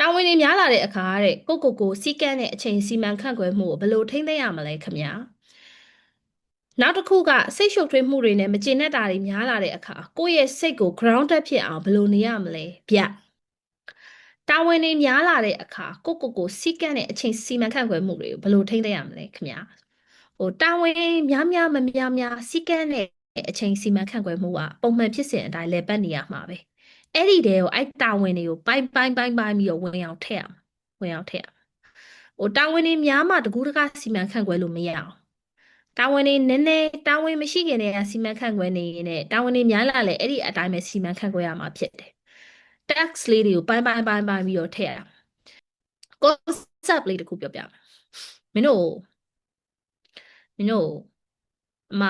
တာဝန်တွေများလာတဲ့အခါတဲ့ကိုကိုကိုစီကန်းတဲ့အချိန်စီမံခန့်ခွဲမှုကိုဘယ်လိုထိန်းသိမ်းရမလဲခင်ဗျာနောက်တစ်ခုကစိတ်ရှုပ်ထွေးမှုတွေနဲ့မကျေနပ်တာတွေများလာတဲ့အခါကိုယ့်ရဲ့စိတ်ကို grounded ဖြစ်အောင်ဘယ်လိုနေရမလဲဗျတာဝန်တွေများလာတဲ့အခါကိုကိုကိုစီကန်းတဲ့အချိန်စီမံခန့်ခွဲမှုတွေကိုဘယ်လိုထိန်းသိမ်းရမလဲခင်ဗျာဟိုတာဝန်များများမများများစီကန်းတဲ့အချိန်စီမံခန့်ခွဲမှုကပုံမှန်ဖြစ်စဉ်အတိုင်းလဲပတ်နေရမှာပဲ အဲ့ဒီတဲကိုအဲ့တာဝန်တွေကိုပိုင်းပိုင်းပိုင်းပိုင်းပြီးတော့ဝင်အောင်ထည့်အောင်ဝင်အောင်ထည့်အောင်ဟိုတာဝန်တွေများမှတကူးတကစီမံခန့်ခွဲလို့မရအောင်တာဝန်တွေနည်းနည်းတာဝန်မရှိခင်တည်းကစီမံခန့်ခွဲနေရင်လည်းတာဝန်တွေများလာလေအဲ့ဒီအတိုင်းပဲစီမံခန့်ခွဲရမှာဖြစ်တယ် tax လေးတွေကိုပိုင်းပိုင်းပိုင်းပိုင်းပြီးတော့ထည့်ရအောင် concept လေးတစ်ခုပြောပြမယ်မင်းတို့မင်းတို့အမ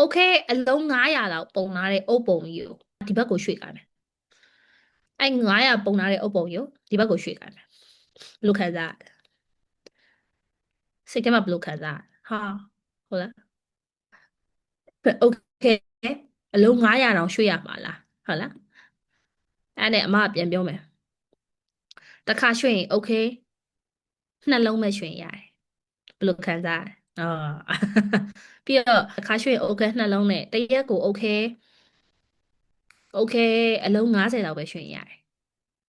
okay အလုံး900လောက်ပုံလာတဲ့အုပ်ပုံကြီးကို ဒီဘက်ကိုရွှေ့ခိုင်းမယ်အဲ့900ပုံလာတဲ့အုပ်ပုံကြီးကိုဒီဘက်ကိုရွှေ့ခိုင်းမယ်ဘယ်လိုခံစားရလဲစိတ်ထဲမှာဘယ်လိုခံစားရလဲဟာဟုတ်လား okay အလုံး900တောင်ရွှေ့ရမှာလားဟုတ်လားအဲ့နဲ့အမကပြန်ပြောမယ်တစ်ခါရွှေ့ရင် okay နှလုံးမဲ့ရွှေ့ရင်ရတယ်ဘယ်လိုခံစားရလဲအော်ပြီးတော့တစ်ခါရွှေ့ရင် okay နှလုံးနဲ့တရက်ကို okay okay အလုံး90လောက်ပဲရွှေ့ရင်ရတယ်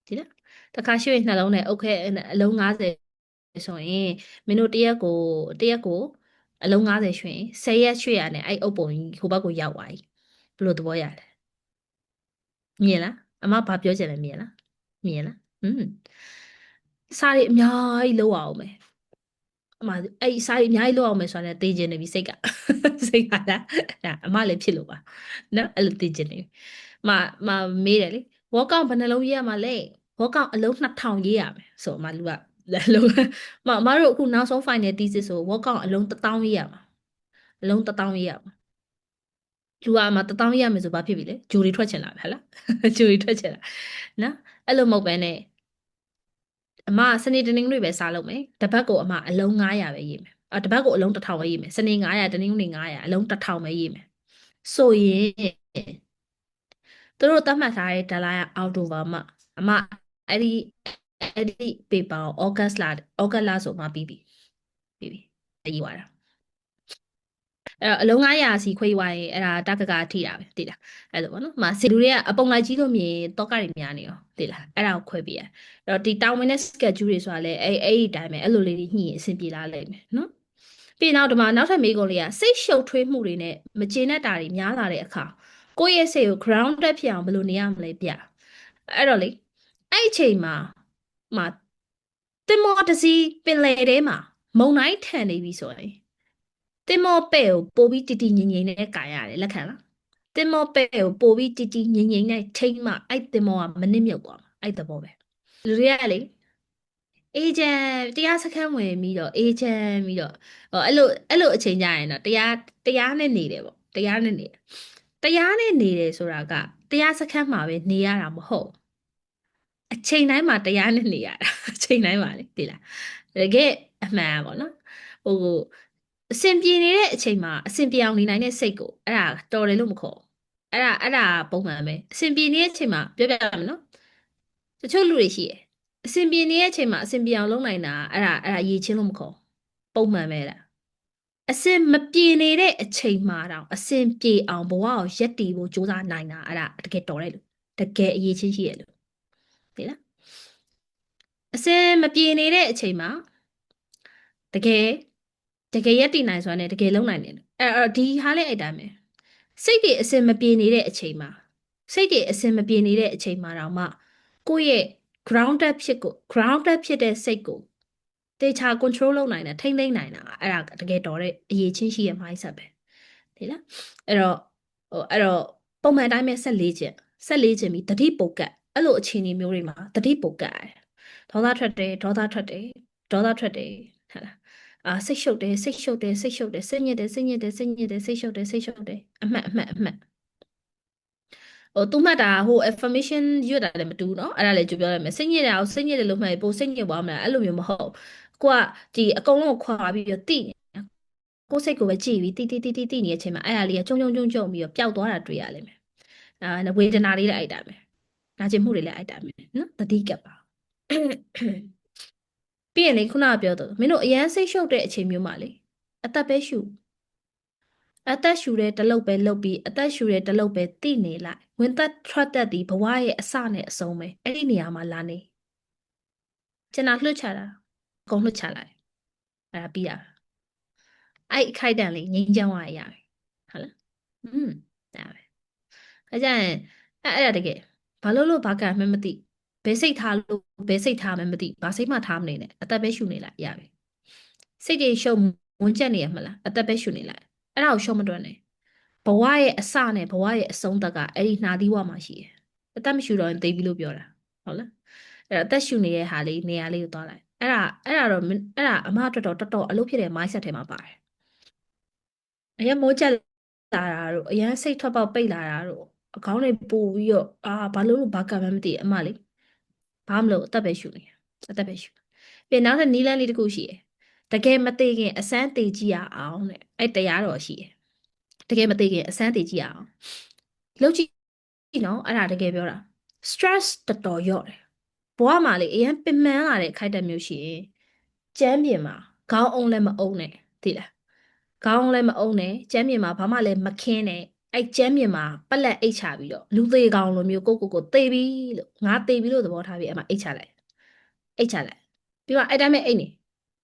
ဒီလားတစ်ခါရွှေ့ရင်နှလုံးနဲ့ okay အလုံး90ဆိုရင်မင်းတို့တရက်ကိုတရက်ကိုအလုံး90ရွှေ့ရင်10ရက်ရွှေ့ရတယ်အဲ့အုပ်ပုံကြီးဟိုဘက်ကိုရောက်သွားပြီဘယ်လိုသဘောရလဲမြင်လားအမဘာပြောချင်လဲမြင်လားမြင်လားอืมစားရအများကြီးလောက်အောင်မယ်အမအဲ့စားရအများကြီးလောက်အောင်မယ်ဆိုတာနဲ့သိကျင်နေပြီစိတ်ကစိတ်ကလားဒါအမလည်းဖြစ်လို့ပါနော်အဲ့လိုသိကျင်နေပြီ မမမေးတယ်လေ workout ဘယ်နှလုံးရေးရမှာလဲ workout အလုံး2000ရေးရမယ်ဆိုအမလူကလုံးမအမတို့အခုနောက်ဆုံး final thesis ဆို workout အလုံး1000ရေးရမှာအလုံး1000ရေးရမှာလူကအမ1000ရေးရမယ်ဆိုဘာဖြစ်ပြီလဲဂျိုတွေထွက်ချင်လာပြီဟဲ့လားဂျိုတွေထွက်ချင်လာနော်အဲ့လိုမဟုတ်ဘဲနဲ့အမစနေတနင်္ဂနွေပဲစားလုပ်မယ်တပတ်ကိုအမအလုံး900ပဲရေးမယ်အတပတ်ကိုအလုံး1000ပဲရေးမယ်စနေ900တနင်္ဂနွေ900အလုံး1000ပဲရေးမယ်ဆိုရင် သူတို့သတ်မှတ်ထားတဲ့ deadline အောက်တိုဘာမှာအမအဲ့ဒီအဲ့ဒီ paper ကို August လ August လဆိုမှပြီးပြီပြီးပြီအရေးသွားတာအဲ့တော့အလုံး900စီခွေးသွားရင်အဲ့ဒါတက်ကကထိတာပဲသိလားအဲ့လိုပေါ့နော်။မစီလူတွေကအပုံလိုက်ကြီးလို့မြင်တော့ကတွေများနေရောသိလားအဲ့ဒါကိုခွဲပေးရ။အဲ့တော့ဒီတောင်းဝင်တဲ့ schedule တွေဆိုတာလည်းအဲ့အဲ့ဒီအတိုင်းပဲအဲ့လိုလေးညှိရင်အဆင်ပြေလာလိမ့်မယ်နော်။ပြီးနောက်ဒီမှာနောက်ထပ်မေးခွန်းလေးကစိတ်ရှုပ်ထွေးမှုတွေနဲ့မကျေနပ်တာတွေများလာတဲ့အခါ ကိုယ့်ရဲ့စိတ်ကို grounded ဖြစ်အောင်ဘယ်လိုနေရမလဲဗျ။အဲ့တော့လေအဲ့အချိန်မှာမှာတင်မောတစီပင်လေထဲမှာမုံတိုင်းထန်နေပြီဆိုရင်တင်မောပဲ့ကိုပို့ပြီးတီတီငိမ့်ငိမ့်နဲ့ကာရတယ်လက်ခံလားတင်မောပဲ့ကိုပို့ပြီးတီတီငိမ့်ငိမ့်နဲ့ထိမ့်မှအဲ့တင်မောကမနစ်မြုပ်သွားမှာအဲ့သဘောပဲလူတွေကလေအေဂျင့်တရားစခန်းဝင်ပြီးတော့အေဂျင့်ပြီးတော့ဟောအဲ့လိုအဲ့လိုအချိန်ကြရင်တော့တရားတရားနဲ့နေတယ်ပေါ့တရားနဲ့နေ တရားနဲ့နေတယ်ဆိုတာကတရားစခန်းမှာပဲနေရတာမဟုတ်အချိန်တိုင်းမှာတရားနဲ့နေရတာအချိန်တိုင်းမှာလေသိလားတကယ်အမှန်ပါနော်ဟိုအဆင်ပြေနေတဲ့အချိန်မှာအဆင်ပြေအောင်နေနိုင်တဲ့စိတ်ကိုအဲ့ဒါတော်တယ်လို့မခေါ်အဲ့ဒါအဲ့ဒါပုံမှန်ပဲအဆင်ပြေနေတဲ့အချိန်မှာပြောပြရမယ်နော်တချို့လူတွေရှိတယ်အဆင်ပြေနေတဲ့အချိန်မှာအဆင်ပြေအောင်လုပ်နိုင်တာအဲ့ဒါအဲ့ဒါရည်ချင်းလို့မခေါ်ပုံမှန်ပဲလား အဆင်မပြေနေတဲ့အချိန်မှာတော့အဆင်ပြေအောင်ဘဝကိုရက်တည်ဖို့ကြိုးစားနိုင်တာအဲ့ဒါတကယ်တော်တယ်လို့တကယ်အရေးချင်းရှိရလို့သိလားအစင်မပြေနေတဲ့အချိန်မှာတကယ်တကယ်ရက်တည်နိုင်ဆိုတာနဲ့တကယ်လုံနိုင်တယ်အဲ့တော့ဒီဟာလေးအဲ့တိုင်းပဲစိတ်တွေအစင်မပြေနေတဲ့အချိန်မှာစိတ်တွေအစင်မပြေနေတဲ့အချိန်မှာတော့မှကိုယ့်ရဲ့ grounded ဖြစ်ကို grounded ဖြစ်တဲ့စိတ်ကို တေချာ control လုပ်နိုင်တာထိမ့်သိမ့်နိုင်တာအဲ့ဒါတကယ်တော်တဲ့အရေးချင်းရှိရဲ့ mindset ပဲဒီလားအဲ့တော့ဟိုအဲ့တော့ပုံမှန်တိုင်းပဲဆက်လေးချက်ဆက်လေးချက်ပြီးတတိပုတ်ကတ်အဲ့လိုအခြေအနေမျိုးတွေမှာတတိပုတ်ကတ်ရတယ်ဒေါသထွက်တယ်ဒေါသထွက်တယ်ဒေါသထွက်တယ်ဟာလားအာစိတ်ရှုပ်တယ်စိတ်ရှုပ်တယ်စိတ်ရှုပ်တယ်စိတ်ညစ်တယ်စိတ်ညစ်တယ်စိတ်ညစ်တယ်စိတ်ရှုပ်တယ်စိတ်ရှုပ်တယ်အမှတ်အမှတ်အမှတ်ဟိုသူမှတ်တာဟို affirmation ရွတ်တာလည်းမတူเนาะအဲ့ဒါလည်းကြိုပြောရမယ်စိတ်ညစ်တာကိုစိတ်ညစ်တယ်လို့မှတ်ပိုစိတ်ညစ်သွားမလားအဲ့လိုမျိုးမဟုတ် ကိုကဒီအကုန်လုံးခွာပြီးတော့တိကိုယ်စိတ်ကိုပဲကြည့်ပြီးတိတိတိတိတိနေတဲ့အချိန်မှာအဲ့ဒါလေးကကြုံကြုံကြုံကြုံပြီးတော့ပျောက်သွားတာတွေ့ရလိမ့်မယ်အာဝေဒနာလေးလည်းအဲ့ဒါပဲနာကျင်မှုတွေလည်းအဲ့တိုင်းပဲနော်တတိကပ်ပါပြီးရင်လေခုနကပြောတော့မင်းတို့အရန်စိတ်ရှုပ်တဲ့အချိန်မျိုးမှာလေအသက်ပဲရှူအသက်ရှူတဲ့တလုတ်ပဲလုတ်ပြီးအသက်ရှူတဲ့တလုတ်ပဲတိနေလိုက်ဝင်သက်ထွက်သက်ဒီဘဝရဲ့အစနဲ့အဆုံးပဲအဲ့ဒီနေရာမှာလာနေကျွန်တော်လွှတ်ချတာအ ကုန်လွှတ်ချလိုက်အဲ့ဒါပြီးတာအဲ့အခိုက်တန်လေးငိမ့်ချမ်းသွားရရတယ်ဟုတ်လားอืมဒါပဲအဲကြရင်အဲ့အဲ့ဒါတကယ်ဘာလို့လို့ဘာကမှမသိဘယ်စိတ်ထားလို့ဘယ်စိတ်ထားမှမသိဘာစိတ်မှထားမနေနဲ့အသက်ပဲရှူနေလိုက်ရပြီစိတ်တွေရှုံဝင်ချက်နေရမလားအသက်ပဲရှူနေလိုက်အဲ့ဒါကိုရှုံမတွန်းနဲ့ဘဝရဲ့အစနဲ့ဘဝရဲ့အဆုံးသက်ကအဲ့ဒီနှာသီးဝမှာရှိတယ်အသက်မရှူတော့ရင်သိပြီလို့ပြောတာဟုတ်လားအဲ့တော့အသက်ရှူနေတဲ့ဟာလေးနေရာလေးကိုသွားလိုက် အဲ့ဒါအဲ့ဒါတော့မင်းအဲ့ဒါအမအတွက်တော့တော်တော်အလုပ်ဖြစ်တဲ့ mindset ထဲမှာပါတယ်အရင်မိုးချက်လာတာတို့အရင်စိတ်ထွက်ပေါက်ပိတ်လာတာတို့အကောင်းတွေပို့ပြီးတော့အာဘာလို့လို့ဘာကမှမသိအမလေးဘာမလို့အသက်ပဲရှူနေအသက်ပဲရှူပြီးနောက်ထပ်နီးလန်းလေးတစ်ခုရှိတယ်တကယ်မသေးခင်အစမ်းသေးကြည့်ရအောင်တဲ့အဲ့တရားတော်ရှိတယ်တကယ်မသေးခင်အစမ်းသေးကြည့်ရအောင်လောက်ကြည့်နော်အဲ့ဒါတကယ်ပြောတာ stress တော်တော်ရော့တယ် ဘဝမှာလေအရင်ပင်ပန်းလာတဲ့ခိုက်တက်မျိုးရှိရင်ကျမ်းပြင်မှာခေါင်းအုံလည်းမအုံနဲ့သိလားခေါင်းလည်းမအုံနဲ့ကျမ်းပြင်မှာဘာမှလည်းမခင်းနဲ့အဲ့ကျမ်းပြင်မှာပက်လက်အိတ်ချပြီးတော့လူသေးကောင်လိုမျိုးကိုကိုကိုသေပြီလို့ငါသေပြီလို့သဘောထားပြီးအဲ့မှာအိတ်ချလိုက်အိတ်ချလိုက်ပြီးတော့အဲ့တိုင်းပဲအိတ်နေ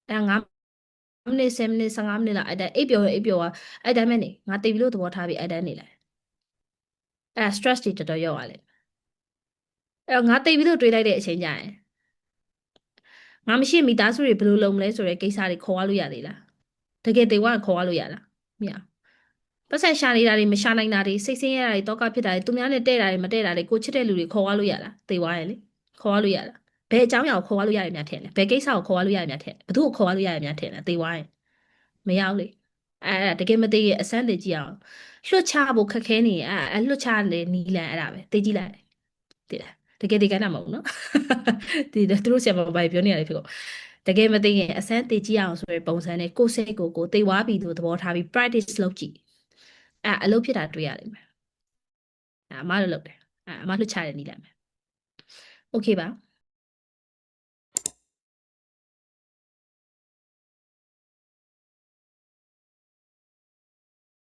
အဲ့ငါမိနစ်10မိနစ်15မိနစ်လောက်အဲ့တိုင်းအိတ်ပျော်ရအိတ်ပျော်သွားအဲ့တိုင်းပဲနေငါသေပြီလို့သဘောထားပြီးအဲ့တိုင်းနေလိုက်အဲ့ဒါ stress တွေတော်တော်ရောက်သွားလိမ့်မယ် အဲ့တော့ငါသေပြီလို့တွေးလိုက်တဲ့အချိန်ကျရင်ငါမရှိမိသားစုတွေဘယ်လိုလုပ်မလဲဆိုတဲ့ကိစ္စတွေခေါ်ရလို့ရသေးလားတကယ်သေဝခေါ်ရလို့ရလားမရဘူးပတ်ဆက်ရှာနေတာတွေမရှာနိုင်တာတွေစိတ်ဆင်းရဲတာတွေတောကဖြစ်တာတွေသူများနဲ့တဲ့တာတွေမတဲ့တာတွေကိုချစ်တဲ့လူတွေခေါ်ရလို့ရလားသေဝရလေခေါ်ရလို့ရလားဘယ်အကြောင်းအရာကိုခေါ်ရလို့ရတယ်များထင်လဲဘယ်ကိစ္စကိုခေါ်ရလို့ရတယ်များထင်လဲဘသူ့ကိုခေါ်ရလို့ရတယ်များထင်လဲသေဝရင်မရဘူးလေအဲ့ဒါတကယ်မသေးရဲ့အစမ်းသေးကြည့်အောင်လွှတ်ချဖို့ခက်ခဲနေအဲ့အဲ့လွှတ်ချတဲ့နီလန်အဲ့ဒါပဲသိကြည့်လိုက်သိလား တကယ်ဒီကနေ့မဟုတ်နော်ဒီသူတို့ဆရာမဘာပြောနေရလဲဖြစ်ကုန်တကယ်မသိရင်အစမ်းသိကြည့်အောင်ဆိုရယ်ပုံစံနဲ့ကိုယ်စိတ်ကိုကိုသိသွားပြီလို့သဘောထားပြီး practice လုပ်ကြည့်အဲအလုပ်ဖြစ်တာတွေ့ရလိမ့်မယ်အဲအမတို့လုပ်တယ်အဲအမလွှတ်ချတယ်နီးလိုက်မယ် okay ပါ